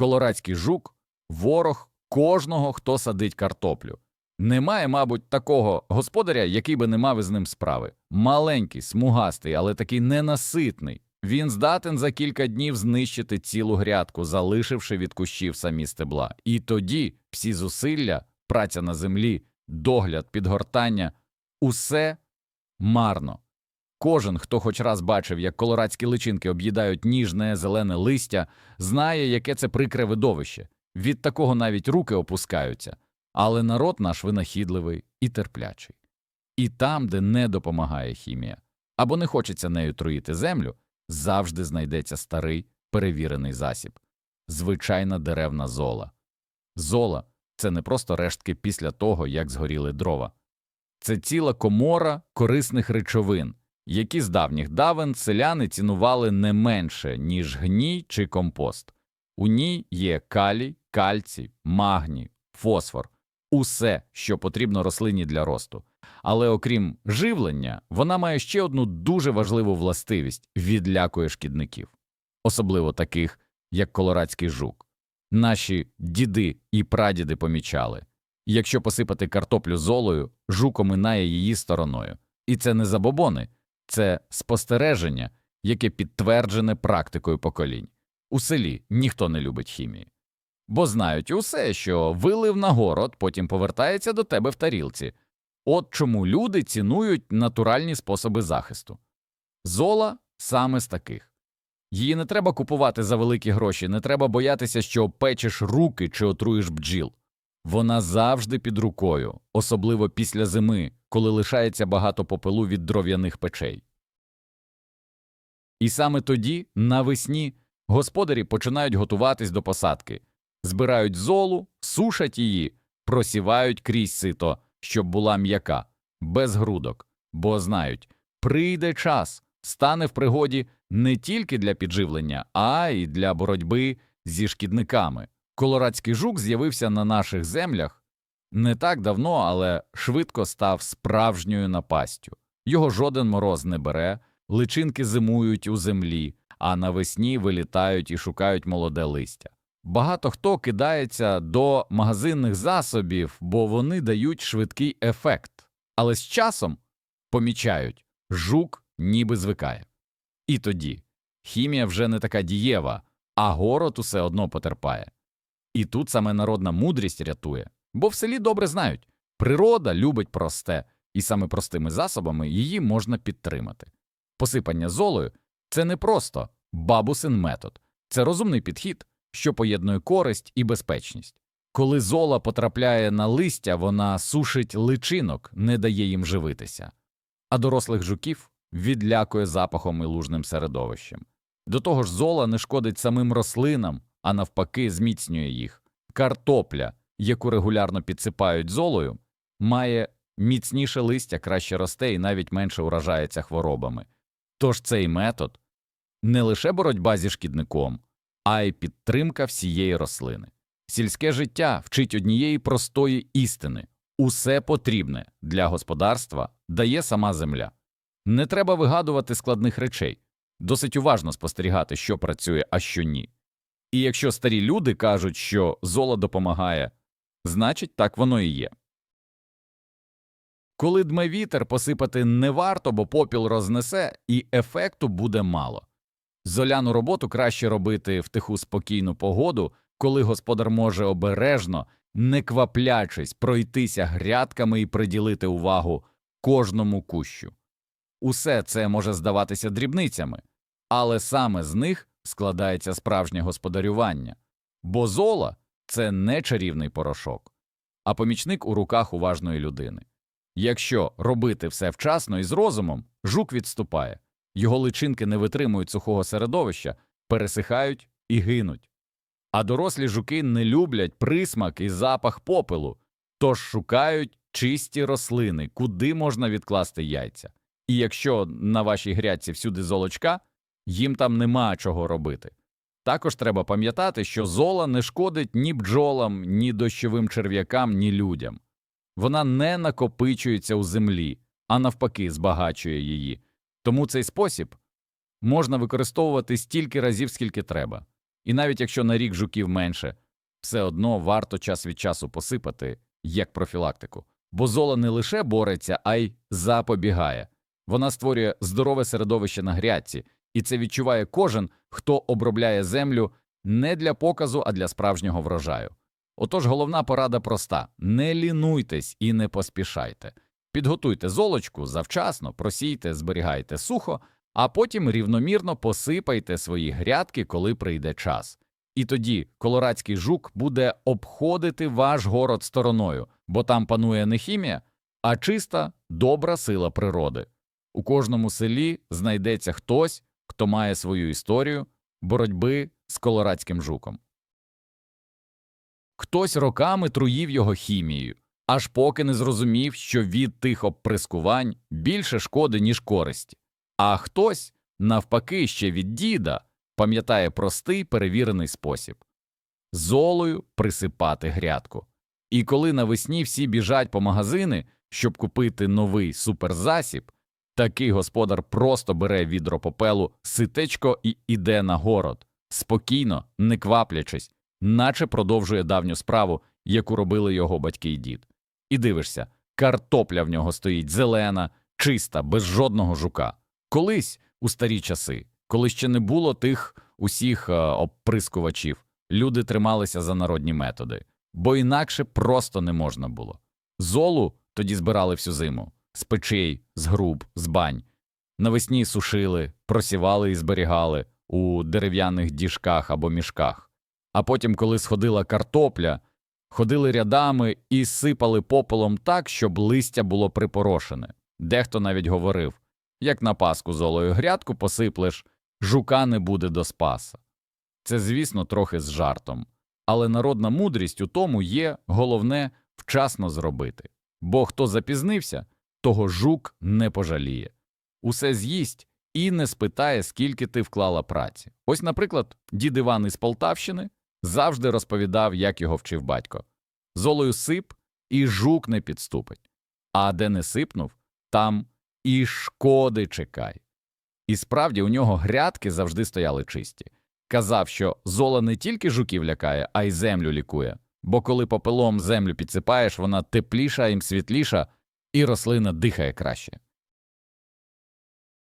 Колорадський жук ворог кожного, хто садить картоплю. Немає, мабуть, такого господаря, який би не мав із ним справи. Маленький, смугастий, але такий ненаситний. Він здатен за кілька днів знищити цілу грядку, залишивши від кущів самі стебла. І тоді всі зусилля, праця на землі, догляд, підгортання усе марно. Кожен, хто хоч раз бачив, як колорадські личинки об'їдають ніжне зелене листя, знає, яке це прикре видовище. Від такого навіть руки опускаються. Але народ наш винахідливий і терплячий. І там, де не допомагає хімія, або не хочеться нею труїти землю, завжди знайдеться старий перевірений засіб звичайна деревна зола. Зола це не просто рештки після того, як згоріли дрова. Це ціла комора корисних речовин, які з давніх давен селяни цінували не менше, ніж гній чи компост. У ній є калій, кальцій, магній, фосфор усе, що потрібно рослині для росту. Але окрім живлення, вона має ще одну дуже важливу властивість відлякує шкідників, особливо таких, як колорадський жук. Наші діди і прадіди помічали якщо посипати картоплю золою, жук оминає її стороною. І це не забобони, це спостереження, яке підтверджене практикою поколінь. У селі ніхто не любить хімії бо знають усе, що вилив на город, потім повертається до тебе в тарілці. От чому люди цінують натуральні способи захисту. Зола саме з таких. Її не треба купувати за великі гроші, не треба боятися, що опечеш руки чи отруєш бджіл. Вона завжди під рукою, особливо після зими, коли лишається багато попелу від дров'яних печей. І саме тоді, навесні, господарі починають готуватись до посадки збирають золу, сушать її, просівають крізь сито, щоб була м'яка, без грудок, бо знають, прийде час, стане в пригоді не тільки для підживлення, а й для боротьби зі шкідниками. Колорадський жук з'явився на наших землях не так давно, але швидко став справжньою напастю. Його жоден мороз не бере, личинки зимують у землі, а навесні вилітають і шукають молоде листя. Багато хто кидається до магазинних засобів, бо вони дають швидкий ефект, але з часом помічають жук ніби звикає. І тоді хімія вже не така дієва, а город усе одно потерпає. І тут саме народна мудрість рятує, бо в селі добре знають природа любить просте, і саме простими засобами її можна підтримати. Посипання золою це не просто бабусин метод, це розумний підхід що поєднує користь і безпечність. Коли зола потрапляє на листя, вона сушить личинок, не дає їм живитися, а дорослих жуків відлякує запахом і лужним середовищем. До того ж, зола не шкодить самим рослинам, а навпаки, зміцнює їх. Картопля, яку регулярно підсипають золою, має міцніше листя, краще росте і навіть менше уражається хворобами. Тож цей метод не лише боротьба зі шкідником а й підтримка всієї рослини. Сільське життя вчить однієї простої істини усе потрібне для господарства дає сама земля. Не треба вигадувати складних речей, досить уважно спостерігати, що працює, а що ні. І якщо старі люди кажуть, що золо допомагає, значить так воно і є. Коли дме вітер посипати не варто, бо попіл рознесе, і ефекту буде мало. Золяну роботу краще робити в тиху спокійну погоду, коли господар може обережно, не кваплячись, пройтися грядками і приділити увагу кожному кущу. Усе це може здаватися дрібницями, але саме з них складається справжнє господарювання, бо зола це не чарівний порошок, а помічник у руках уважної людини. Якщо робити все вчасно і з розумом, жук відступає. Його личинки не витримують сухого середовища, пересихають і гинуть. А дорослі жуки не люблять присмак і запах попелу, тож шукають чисті рослини, куди можна відкласти яйця. І якщо на вашій грядці всюди золочка, їм там нема чого робити. Також треба пам'ятати, що зола не шкодить ні бджолам, ні дощовим черв'якам, ні людям. Вона не накопичується у землі, а навпаки, збагачує її. Тому цей спосіб можна використовувати стільки разів, скільки треба. І навіть якщо на рік жуків менше, все одно варто час від часу посипати як профілактику. Бо зола не лише бореться, а й запобігає. Вона створює здорове середовище на грядці, і це відчуває кожен, хто обробляє землю не для показу, а для справжнього врожаю. Отож, головна порада проста: не лінуйтесь і не поспішайте. Підготуйте золочку завчасно, просійте, зберігайте сухо, а потім рівномірно посипайте свої грядки, коли прийде час. І тоді колорадський жук буде обходити ваш город стороною, бо там панує не хімія, а чиста, добра сила природи. У кожному селі знайдеться хтось, хто має свою історію боротьби з колорадським жуком. Хтось роками труїв його хімією, аж поки не зрозумів, що від тих обприскувань більше шкоди, ніж користі. А хтось, навпаки, ще від діда пам'ятає простий перевірений спосіб золою присипати грядку. І коли навесні всі біжать по магазини, щоб купити новий суперзасіб, такий господар просто бере відро попелу, ситечко і іде на город, спокійно, не кваплячись, наче продовжує давню справу, яку робили його батьки й дід. І дивишся, картопля в нього стоїть зелена, чиста, без жодного жука. Колись, у старі часи, коли ще не було тих усіх е, обприскувачів, люди трималися за народні методи, бо інакше просто не можна було. Золу тоді збирали всю зиму з печей, з груб, з бань. Навесні сушили, просівали і зберігали у дерев'яних діжках або мішках. А потім, коли сходила картопля, ходили рядами і сипали попелом так, щоб листя було припорошене. Дехто навіть говорив як на паску золою грядку посиплеш, жука не буде до спаса. Це, звісно, трохи з жартом, але народна мудрість у тому є головне вчасно зробити. Бо хто запізнився, того жук не пожаліє. Усе з'їсть і не спитає, скільки ти вклала праці. Ось, наприклад, дід Іван із Полтавщини завжди розповідав, як його вчив батько. Золою сип і жук не підступить. А де не сипнув, там і шкоди чекай. І справді у нього грядки завжди стояли чисті. Казав, що зола не тільки жуків лякає, а й землю лікує, бо коли попелом землю підсипаєш, вона тепліша і світліша, і рослина дихає краще.